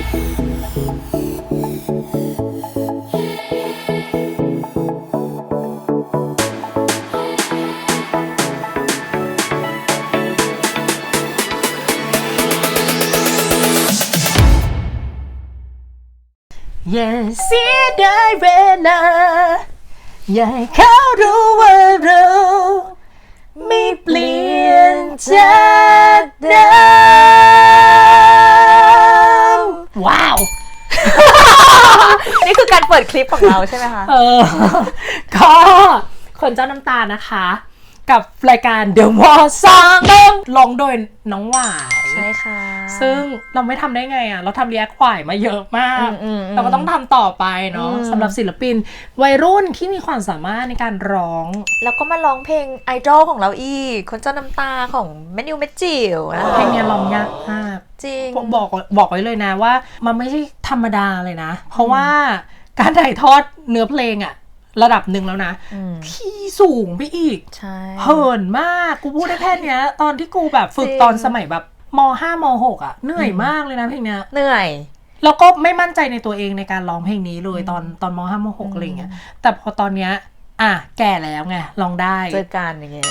อย่าเสียดายเวลา อย่าให้เขารู้ว่าเรา ไม่เปลี่ยนจากเดิ เปิดคลิปของเราใช่ไหมคะเออ ก็คนเจ้าน้ำตานะคะ กับรายการ The War Song ลงโดยน้องหวายใช่ค่ะ ซึ่งเราไม่ทำได้ไงอะ เราทำเรียกขวายมาเยอะมาก อืมอืมอืมเราก็ต้องทำต่อไปเนาะอืมสำหรับศิลปิน วัยรุ่นที่มีความสามารถในการร้อง แล้วก็มาร้องเพลงไอดอลของเราอีก คนเจ้าน้ำตาของแมนิวเมจิ๋วนะคะเพลงเนี้ยร้องยากมาก จริงบอกบอกบอกไว้เลยนะว่า มันไม่ใช่ธรรมดาเลยนะ เพราะว่า การถ่ายทอดเนื้อเพลงอะระดับหนึ่งแล้วนะอืมที่สูงไปอีกใช่เหินมากกูพูดได้แค่เนี้ย ตอนที่กูแบบฝึกจริงตอนสมัยแบบมห้ามหกอะเหนื่อยมากเลยนะเพลงเนี้ยเหนื่อยแล้วก็ไม่มั่นใจในตัวเองในการร้องเพลงนี้เลยตอนตอนมห้ามหกอะไรเงี้ยแต่พอตอนเนี้ยอะแก่แล้วไงร้องได้เจอกันอย่างเงี้ย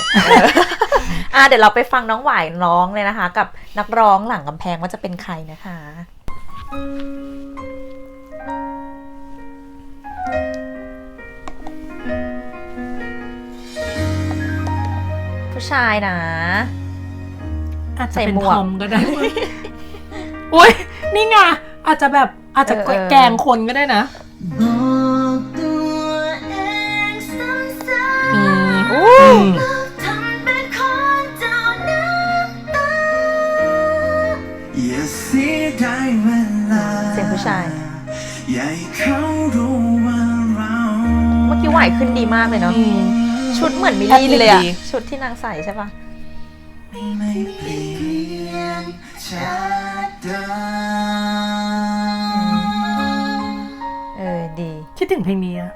อะเดี๋ยวเราไปฟังน้องหวายร้องเลยนะคะ กับนักร้องหลังกำแพงว่าจะเป็นใครนะคะผู้ ชายนะ อาจจะใส่เป็นหมทวกอมก็ได้ อุ้ยนี่ไงอาจจะแบบอาจจะเออเออ แกล้งคนก็ได้นะ บอกตัวเองซ้ำอืมอู้อืมๆทำเป็นคนเจ้าน้ำตา อย่าเสียดายเวลาเสียงผู้ชาย อย่าให้เขารู้ว่าเรา เมื่อกี้หวายขึ้นดีมากเลยเนาะ อืม ชุดเหมือนมิลลี่เลยอะแอดลิบดีชุดที่นางใส่ใช่ปะไม่เปลี่ยนจากเดิมเออดี คิดถึงเพลงนี้อะ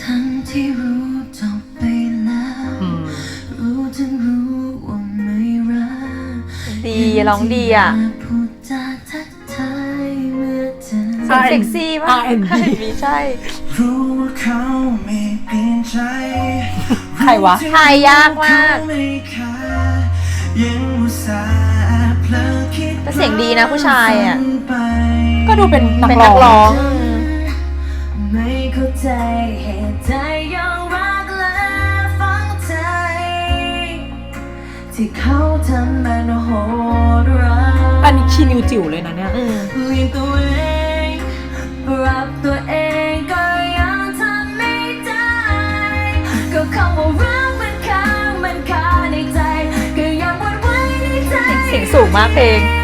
ทั้ ร้องดีอะพูดจาทักทายเมื่อเจอเสียงเซ็กซี่มาก R&B มีใช่รู้ว่าเขาไม่เปลี่ยนใจใครวะถ่ายยากมากเขไม่ขาดยังอุตส่าห์เพลอคิดแต่เสียงดีนะผู้ชายอะไปก็ดูเป็นนักเป็นร้นัอกงร้องไม่เข้าใจเห ที่เขาทำมันโหดร้ายอันนี้คีนิวจิ๋วเลยนะเนี่ยอืมเลี้ยงตัวเองปรับตัวเองก็ยังทำไม่ได้ ก็คำว่ารักมันค้างมันคาในใจ ก็ยังหวนไว้ในใจ เสียงสูงมากเพลง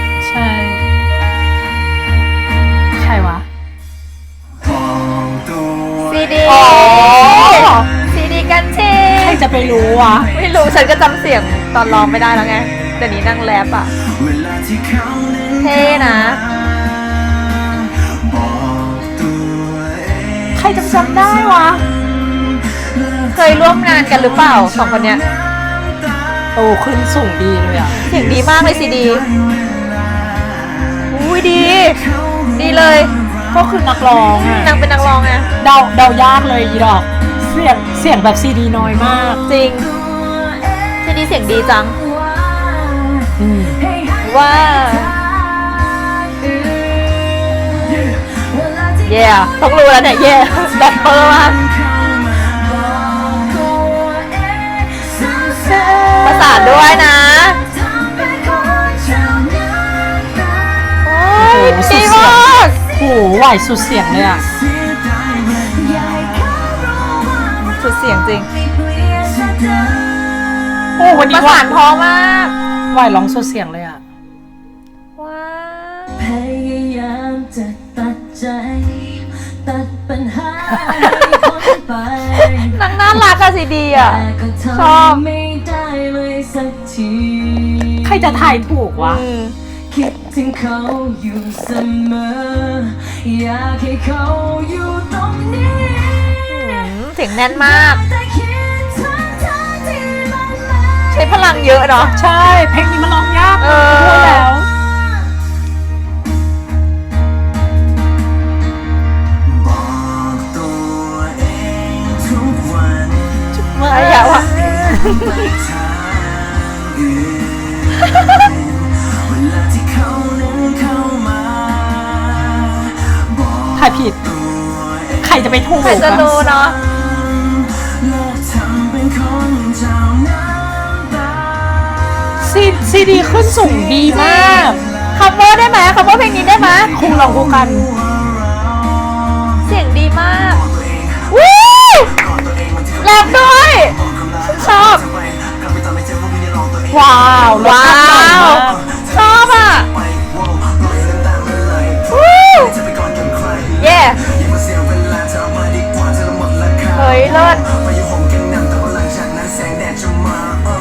ไปรู้วะไม่รู้ฉันก็จำเสียงตอนร้องไม่ได้แล้วไงเดี๋ยวนี้นั่งแรปอะเวลาที่เขานั้นเท่นะบอกตัวเองใครจะจำได้วะ เคยร่วมงานกันหรือเปล่าสองคนเนี้ย โอ้ขึ้นสูงดีเลยอะ เสียงดีมากเลยซีดี อุ้ยดี ดีเลย ก็คือนักร้องอะนางเป็นนักร้องไงเดาเดายากเลยอีดอก เสียงเสียงแบบซีดีน้อยมาก จริงซีดีเสียงดีจัง อืมว่า เย่ต้องรู้แล้วเนี่ยเย่แรปเปอร์มากประสานด้วยนะโอ้ยดีมากโอ้โหไหวสุดเสียงเลยอะ สุดเสียงจริง โอ้วันปนี้ระว่าสานพอมากไหวร้องสุดเสียงเลยอะ ว้าพยายามจะตัดใจ ตัดปัญหาให้พ้นไปนางน่ารักอะซีดีอะแต่ก็ชอบทำไม่ได้เลยสักที ใครจะถ่ายถูกวะ อืมคิดถึงเขาอยู่เสมอ อยากให้เขาอยู่ตรงนี้ เสียงแน่นมากแต่คิดถึงเธอที่มันไม่ใช้พลังเยอะเนาะ ใช่ เพลงนี้มันร้องยากเออพูดแล้ว บอกตัวเองทุกวันไอ้ยาวอะไปทางอื่นเวลาที่เขานั้นเข้ามาบอกถ่ายผิด ตัวเอง ใครจะไปถูกใครจะรู้เนาะ ซีซีดีขึ้นสูงดีมากคัฟเวอร์ได้ไหมคัฟเวอร์เพลงนี้ได้ไหมคุงลองคู่กัน เสียงดีมากตัวเองวู้ก่อนตัวเองมันจะแรปด้วยชอบกลับไปตอนไม่เจอว่าไม่ได้ลองตัวเองว้าวว้าวชอบอะไปโว้ปล่อยน้ำตามันไหลวู้จะไปก่อนกันใครเย่อย่ามาเสียเวลาเธอ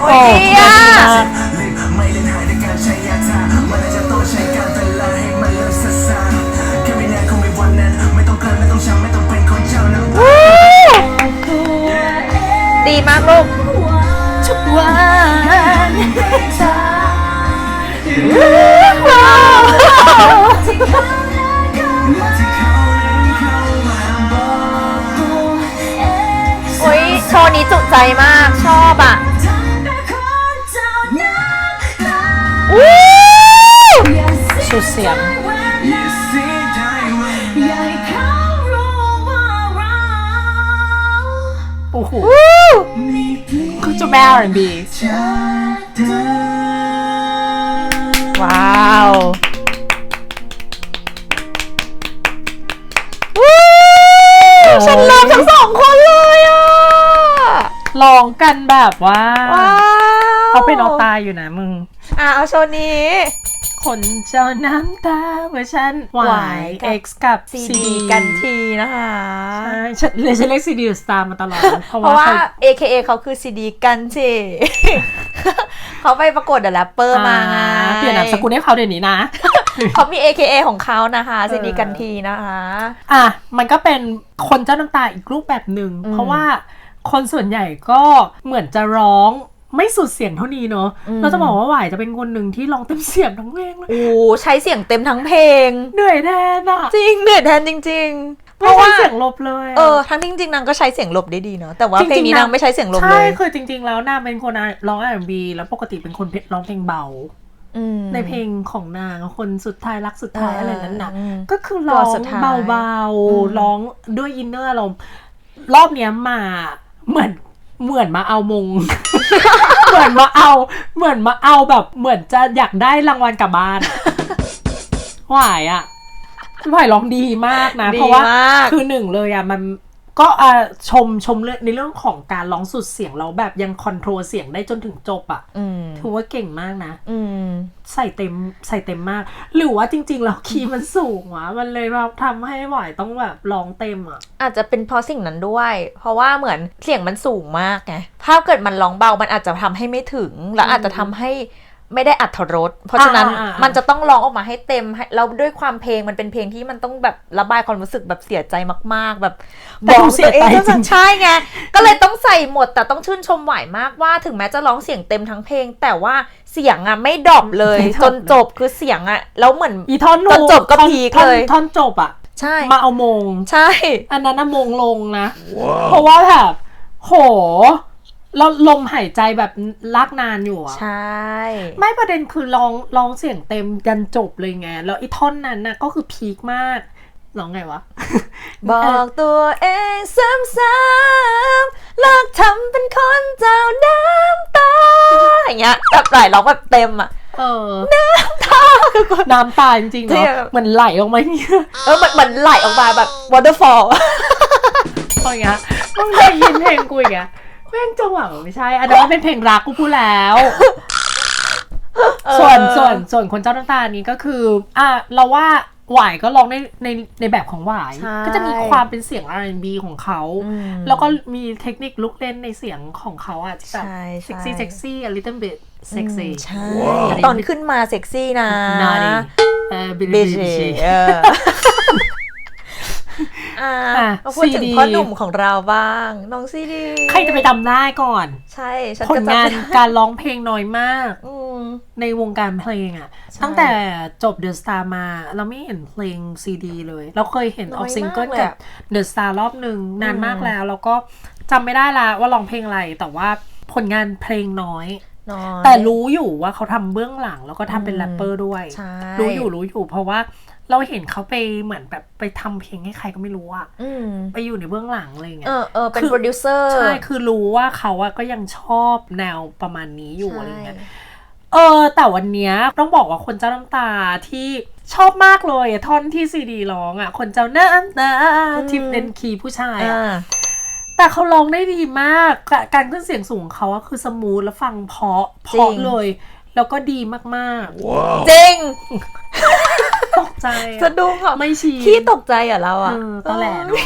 เอาบอกตัวเองโอ้ยโชว์นี้จุใจมากชอบอะทำเป็นคนเจ้าน้ำตาวู้อย่าสุดเสียงเวอย่าลาเสียดายเวอยากให้เขารู้ว่าเราโอ้โหวู้มี เพียงคือจะแม่ R&B จากเดิมว้าววู้ฉันเลิฟทั้งสองคนเลยอะร้องกันแบบว่า ว้าวเอาเป็นเอาตายอยู่นะมึง อะเอาโชว์นี้ คนเจ้าน้ำตาเวอร์ชันหวาย Y กับ X กับซี CD ดีกันทีนะคะใช่ฉันเลยฉันเรียก CD The Star มาตลอด เพราะเพราะว่าว่าเขา AKA เขาคือซีดีกันทีเขาไปประกวดเดอะแรปเปอร์มาไงอ่เปลี่ยนนามสกุลให้เขาเดี๋ยวนี้นะเขามี AKA ของเขานะคะซีดีกันทีนะคะ อะ มันก็เป็นคนเจ้าน้ำตาอีกรูปแบบหนึ่งอืมเพราะว่าคนส่วนใหญ่ก็เหมือนจะร้อง ไม่สุดเสียงเท่านี้เนาะอืมเราจะบอกว่าหวายจะเป็นคนหนึ่งที่ร้องเต็มเสียงทั้งเพลงเลยโอ้ใช้เสียงเต็มทั้งเพลง เหนื่อยแทนอะจริงเหนื่อยแทนจริง ๆ เพไม่ราะใช่ว่าเสียงลบเลยะเออทั้งที่จริง ๆนางก็ใช้เสียงลบได้ดีเนาะแต่ว่าจริงๆเพลงนี้นางไม่ใช้เสียงลบเลใช่ยคือจริง ๆ แล้วนางเป็นคนร้อง R&B แล้วปกติเป็นคนร้องเพลงเบาอืมในเพลงของนางคนสุดท้ายรักสุดท้ายเออออะไรนั้นน่ะอืมก็คือร้องตัวสุดท้ายเบาอืมๆร้องด้วยอินเนอร์อารมณ์รอบเนี้ยมาเหมือนเหมือนมาเอามง เหมือนมาเอา เหมือนมาเอาแบบเหมือนจะอยากได้รางวัลกลับบ้านอะหวายอะหวายร้องดีมากนะ ดีเพราะว่า มาก คือหนึ่งเลยอะมัน ก็อะชมชมเรื่องในเรื่องของการร้องสุดเสียงเราแบบยังคอนโทรลเสียงได้จนถึงจบอะอืมถือว่าเก่งมากนะอืมใส่เต็มใส่เต็มมาก หรือว่าจริงๆแล้วคีย์มันสูงวะมันเลยแบบทำให้หวายต้องแบบร้องเต็มอะ อาจจะเป็นเพราะสิ่งนั้นด้วย เพราะว่าเหมือนเสียงมันสูงมากไงถ้าเกิดมันร้องเบามันอาจจะทำให้ไม่ถึง แล้วอาจจะทำให้ ไม่ได้อัธรสเพราะฉะนั้นอ่าอ่าอ่ามัมันจะต้องร้องออกมาให้เต็มให้แล้วด้วยความเพลงมันเป็นเพลงที่มันต้องแบบระบายความรู้สึกแบบเสียใจมาก ๆ แบบแต่ดูเสียใจจริงๆใช่ไงก็เลยต้องใส่หมดแต่ต้องชื่นชมหวายมากว่าถึงแม้จะร้องเสียงเต็มทั้งเพลง แต่ว่าเสียงอะไม่ดรอปเลยไม่ดรอปจนจบคือเสียงอะแล้วเหมือนอีท่อนตอนจบก็ท่อนพีคท่อนเลยท่อนจบอะใช่มาเอามง ใช่ อันนั้นนะมงลงนะ เพราะว่าแบบโห เราลมหายใจแบบลากนานอยู่อะใช่ ไม่ประเด็นคือร้องร้องเสียงเต็มยันจบเลยไง แล้วไอีท่อนนั้นน่ะก็คือพีคมากร้องไงวะ บอกตัวเองซ้ำๆเลิกทำเป็นคนเจ้าน้ำตา อย่างเงี้ยแบบไหลร้องแบบเต็มอะเออน้ำตาน้ำตาจริงๆที่เนาะเหมือนไหลออกมาอย่างเงี้ยเออมันเหมือนไหลออกมาแบบ waterfall อย่างเงี้ยมึงได้ยินเพลงกูอีกอะเพลงจังหวะมันไม่ใช่ อันนั้นมันเป็นเพลงรักกูพูดแล้ว ส่วนส่วนส่วนคนเจ้าน้ำตานี้ก็คือ อะเราว่าหวายก็ร้องในในในแบบของหวาย ใช่ก็จะมีความเป็นเสียง R&B ของเขา อืมแล้วก็มีเทคนิคลุกเล่นในเสียงของเขาอะที่แบบใช่ใช่ เซ็กซี่เซ็กซี่ a little bit sexy ใช่ ตอนขึ้นมาเซ็กซี่นะ naughty เออเบเจเออ อ่าอะมาพูดถึง CD พ่อหนุ่มของเราบ้าง น้องซีดี ใครจะไปจำได้ก่อน ใช่ฉันผก็ลจำงานไม่ได้การร้องเพลงน้อยมากอืมในวงการเพลงอะใช่ตั้งแต่จบเดอะสตาร์มา เราไม่เห็นเพลงซีดี เลย เราเคยเห็นอน้ออกยซิงเกิลมากเลยกับอะเดอะสตาร์รอบหนึ่งนานอืมมากแล้ว แล้วก็จำไม่ได้ละว่าร้องเพลงอะไรแต่ว่าผลงานเพลงน้อย น้อยแต่รู้อยู่ว่าเขาทำเบื้องหลังแล้วก็ทำเป็นอืมแรปเปอร์ด้วยใช่รู้อยู่รู้อยู่ เพราะว่าเราเห็นเขาไปเหมือนแบบไปทำเพลงให้ใครก็ไม่รู้อะอืมไปอยู่ในเบื้องหลังอะไรอย่างเงี้เอยอเออเป็นคือโปรดิวเซอร์ใช่คือรู้ว่าเขาอะก็ยังชอบแนวประมาณนี้อยู่อะไรเงี้ยใช่เออแต่วันเนี้ยต้องบอกว่าคนเจ้าน้ำตาที่ชอบมากเลยอะท่อนที่ซีดีร้องอะคนเจ้าน้ำตาที่เป็นคีย์ผู้ชายอะอ่า แต่เขาร้องได้ดีมากกะการขึ้นเสียงสูงของเขาอะคือสมูทแล้วฟังเพราะเพราะเลย แล้วก็ดีมากจริงๆตกใจอะสะดุ้งอะไม่ชีขี้ตกใจอะเราอะเออตอนแหลเนาะ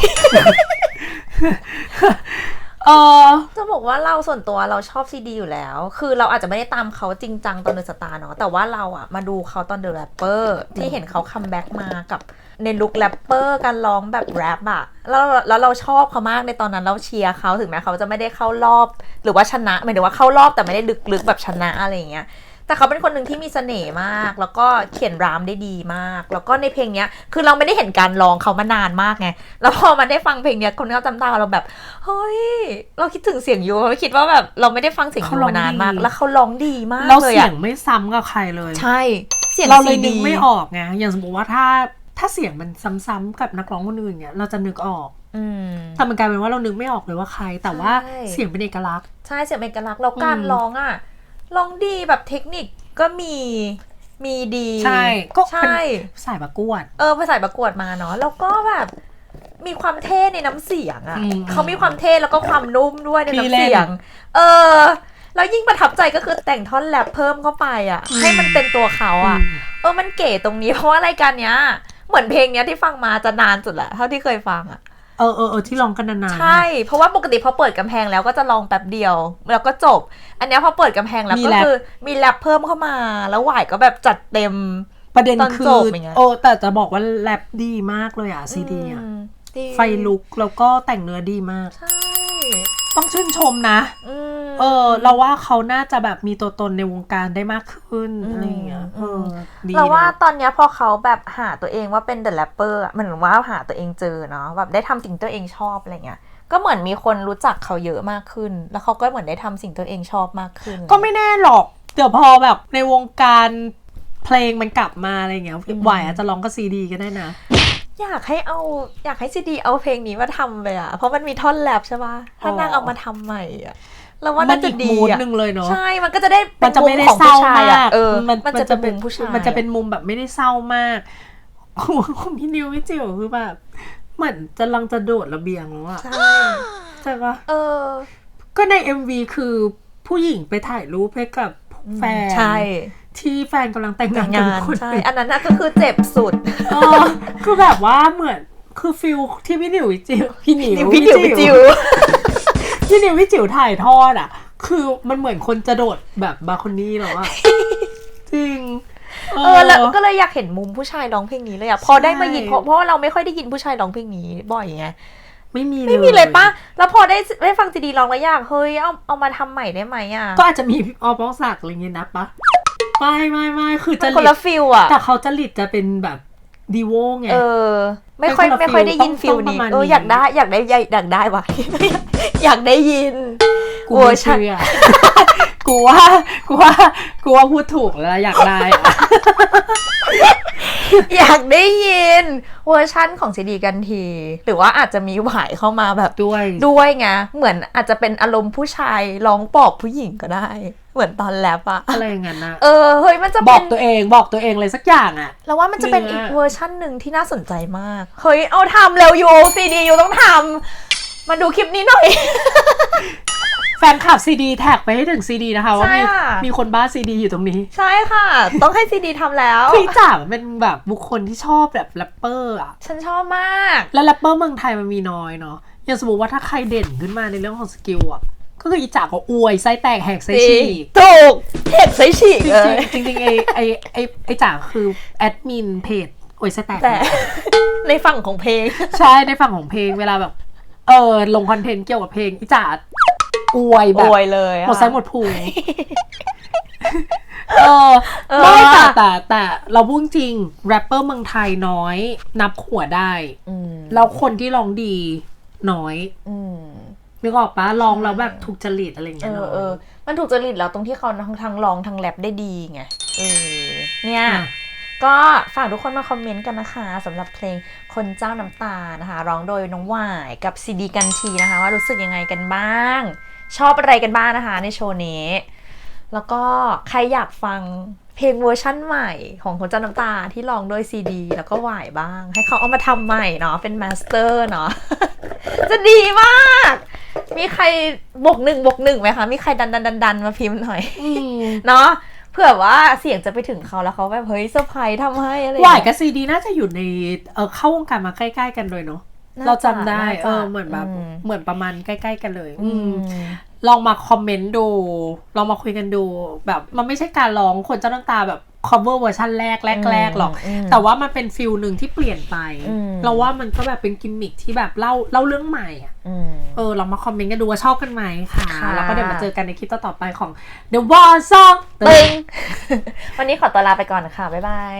เออจะบอกว่าเราส่วนตัวเราชอบซีดีอยู่แล้ว คือเราอาจจะไม่ได้ตามเขาจริงจังตอนเดอะสตาร์เนาะแต่ว่าเราอะมาดูเขาตอนเดอะแรปเปอร์ที่เห็นเขาคัมแบ็กมากับ ในลุคแรปเปอร์การร้องแบบแรปอะแล้วแล้วเราชอบเขามากในตอนนั้นเราเชียร์เขาถึงแม้เขาจะไม่ได้เข้ารอบ หรือว่าชนะหมายถึงว่าเข้ารอบแต่ไม่ได้ลึกๆแบบชนะอะไรอย่างเงี้ยแต่เขาเป็นคนหนึ่งที่มีเสน่ห์มาก แล้วก็เขียนรามได้ดีมาก แล้วก็ในเพลงเนี้ย คือเราไม่ได้เห็นการร้องเขามานานมากไง แล้วพอมาได้ฟังเพลงเนี้ยคนก็จำได้เราแบบ เฮ้ย เราคิดถึงเสียงยูเราคิดว่าแบบเราไม่ได้ฟังเสียงยูมานานมากเขาร้องดีแล้วเขาร้องดีมากแล้วเลยเสียอะงไม่ซ้ำกับใครเลย ใช่ เสียงเราเลย CD นึกไม่ออกไง อย่างสมมติว่าถ้า ถ้าเสียงมันซ้ำๆกับนักร้องคนอื่นเนี่ยเราจะนึกออกอืมแต่มันกลายเป็นว่าเรานึกไม่ออกเลยว่าใคร แต่ว่าใช่เสียงเป็นเอกลักษณ์ใช่เสียงเป็นเอกลักษณ์แล้วการอืมร้องอะร้องดีแบบเทคนิคก็มีมีดีใช่ก็เป็นใช่สายประกวด เออไปใส่ประกวดมาเนาะแล้วก็แบบมีความเท่ในน้ำเสียงอะ่ะอืมเขามีความเท่แล้วก็ความนุ่มด้วยในมีน้ำเล่นเสียง เออแล้วยิ่งประทับใจก็คือแต่งท่อนแรปเพิ่มเข้าไปอะ่ะ ให้มันเป็นตัวเขาอะ่ะอืมเออมันเก๋ตรงนี้เพราะว่ารายการเนี้ย เหมือนเพลงเนี้ยที่ฟังมาจะนานสุดแหละเท่าที่เคยฟังอะเออเออเออที่ร้องกันนานๆใช่ เพราะว่าปกติพอเปิดกำแพงแล้วก็จะลองแป๊บเดียว แล้วก็จบ อันเนี้ยพอเปิดกำแพงแล้วมีก็แรปคือมีแรปเพิ่มเข้ามา แล้วหวายก็แบบจัดเต็มประเด็นตอนคืจอบอย่างเงี้ยโอ้แต่จะบอกว่าแรปดีมากเลยอะซีดีอะอืมดีไฟลุกแล้วก็แต่งเนื้อดีมาก ใช่ ต้องชื่นชมนะ อืม เออ เราว่าเขาน่าจะแบบมีตัวตนในวงการได้มากขึ้นอืมอะไรอย่างเงี้ยเออดีเราว่านะตอนเนี้ยพอเขาแบบหาตัวเองว่าเป็นเดอะแรปเปอร์มันเหมือนว่าหาตัวเองเจอเนาะแบบได้ทำสิ่งตัวเองชอบอะไรเงี้ยก็เหมือนมีคนรู้จักเขาเยอะมากขึ้น แล้วเขาก็เหมือนได้ทำสิ่งตัวเองชอบมากขึ้น ก็ไม่แน่หรอก เดี๋ยวพอแบบในวงการเพลงมันกลับมาอะไรอย่างเงี้ยไหวอาจจะร้องกับซีดีก็ได้นะ อยากให้เอาอยากให้ซีดีเอาเพลงนี้มาทำเลยอะเพราะมันมีท่อนแรปใช่ปะถ้านางเอามาทำใหม่อะเราว่ามัน่านจะอีกดีมูดอะหนึ่งเลยเนาะใช่มันก็จะได้มันจะไม่ได้ของเศร้าผู้ชายมาอะกเออมันมันจะเป็นผู้ชายมันจะเป็นมุมแบบไม่ได้เศร้ามากของพี่นิวพี่จิ๋วคือแบบเหมือนจะลังจะโดดระเบียงแล้วอะใช่ใช่ปะเออ ก็ใน MV คือผู้หญิงไปถ่ายรูปให้กับแฟนใช่ ที่แฟนกำลังแต่งงานงากับนคนใช่อื่นอันนั้นน่ะก็คือเจ็บสุดเออคือแบบว่าเหมือนคือฟิลที่พี่หนิวพี่จิ๋วพี่หนิวพี่จิ๋วพี่จิ๋วพี่หนิวพี่จิ๋วถ่ายทอดอะ คือมันเหมือนคนจะโดดแบบบาร์โคนี่แล้วอะจริงเออแล้วก็เลยอยากเห็นมุมผู้ชายร้องเพลงนี้เลยอะพอได้มายินเพราะเพราะว่าเราไม่ค่อยได้ยินผู้ชายร้องเพลงนี้บ่อยไงไม่มีไม่มีเลยปะแล้วพอได้ได้ฟังซีดีร้องแล้วอยากเฮ้ยเอาเอามาทำใหม่ได้ไหมอะก็อาจจะมีพี่ออป้องศักดิ์อะไรเงี้ยนะปะ ไม่ไม่ไม่คือมัจะนคนละฟิลอะแต่เขาจะลิดจะเป็นแบบดีโวไงเออ ไม่ค่อยเป็นคนละไม่ค่อยได้ยินฟิฟิลลต้องนี้ประมาณเออนี้อยากได้อยากได้อยากได้ว่ะอยากได้ยินกูเวอไม่ร์ชันเชื่อกูว่ากูว่ากูว่าพูดถูกแล้วอยากได้ อะอยากได้ยินเวอร์ชั่นของซีดีกันที หรือว่าอาจจะมีหวายเข้ามาแบบด้วยด้วยไงเหมือนอาจจะเป็นอารมณ์ผู้ชายร้องปลอบผู้หญิงก็ได้ เหมือนตอนแรปอะอะไรอย่างนั้นนะเออเฮ้ยมันจะบเป็อกนตัวเองบอกตัวเองเลยสักอย่างอะแล้วว่ามันจะเป็นเนื้อีอกเวอร์ชั่นหนึ่งที่น่าสนใจมากเฮ้ยเอาทำเร็วยูซีดียูต้องทำมาดูคลิปนี้หน่อย แฟนคลับซีดีแท็กไปให้ถึงซีดีนะคะ ว่ามีใช่ค่ะ มีคนบ้าซีดีอยู่ตรงนี้ใช่ค่ะ ต้องให้ซีดีทำแล้ว พี่จ๋าเป็นแบบบุคคลที่ชอบแบบแรปเปอร์อะฉันชอบมาก แล้วแรปเปอร์เมืองไทยมันมีน้อยเนาะอย่างสมมติว่าถ้าใครเด่นขึ้นมาในเรื่องของสกิลอะก็คืออีจ๋าก็อวยไส้แตกแหกไส้ฉีก ถูกเห็ดใส่ฉีกจริเลยงๆจริงๆไอไอไอไอจ๋าคือแอดมินเพจอวยไส้แตกแต่ในฝั่งของเพลง ใช่ในฝั่งของเพลงเวลาแบบ เออลงคอนเทนต์เกี่ยวกับเพลงอีจ๋า อวยแบโอบยเลยอะหมดไซส์หมดพุงเออเออไม่แต่แต่แต่เราพูดจริงแรปเปอร์เมืองไทยน้อย นับหัวได้อืมแล้วคนที่ร้องดีน้อยอืมนึกออกปะร้องแล้วแบบถูกจริตอะไรอย่างเอเงี้ยอเนาะเออมันถูกจริตแล้วตรงที่เขาทั้งทั้งร้องทั้งแรปได้ดีไงเออเนี่ย อะ ก็ฝากทุกคนมาคอมเมนต์กันนะคะสำหรับเพลงคนเจ้าน้ำตานะคะ ร้องโดยน้องหวายกับซีดีกันทีนะคะ ว่ารู้สึกยังไงกันบ้าง ชอบอะไรกันบ้างนะคะในโชว์นี้ แล้วก็ใครอยากฟังเพลงเวอร์ชั่นใหม่ของคนเจ้าน้ำตาที่ร้องด้วยซีดีแล้วก็หวายบ้าง ให้เขาเอามาทำใหม่เนาะเป็นมาสเตอร์เนาะจะดีมาก มีใครบวกหนึ่งบวกหนึ่งไหมคะ มีใครดันดันดันดันมาพิมพ์หน่อยอืมเนาะเผื่อว่าเสียงจะไปถึงเขาแล้วเขาแบบเฮ้ยเซอร์ไพรส์ทำให้อะไรอหวายเงี้กับซีดีน่าจะอยู่ในเออเข้าวงการมาใกล้ ๆ กันเลยเนาะน่ เราจำได้น่าจะเออเหมือนแบบอืม เหมือนประมาณใกล้ ๆ กันเลย อือืมมลองมาคอมเมนต์ดู ลองมาคุยกันดูแบบมันไม่ใช่การร้องคนเจ้าน้ำตาแบบ cover เวอร์ชันแรกแรก ๆ หรอก อืมแต่ว่ามันเป็นฟิลหนึ่งที่เปลี่ยนไป อืม เราว่ามันก็แบบเป็นกิมมิคที่แบบเล่าเล่าเรื่องใหม่อะอืม เออลองมาคอมเมนต์กันดูว่าชอบกันไหมค่ะ ค่ะ แล้วก็เดี๋ยวมาเจอกันในคลิปต่อๆไปของ The War Song ตึงวันนี้ขอตัวลาไปก่อนนะคะบ๊ายบาย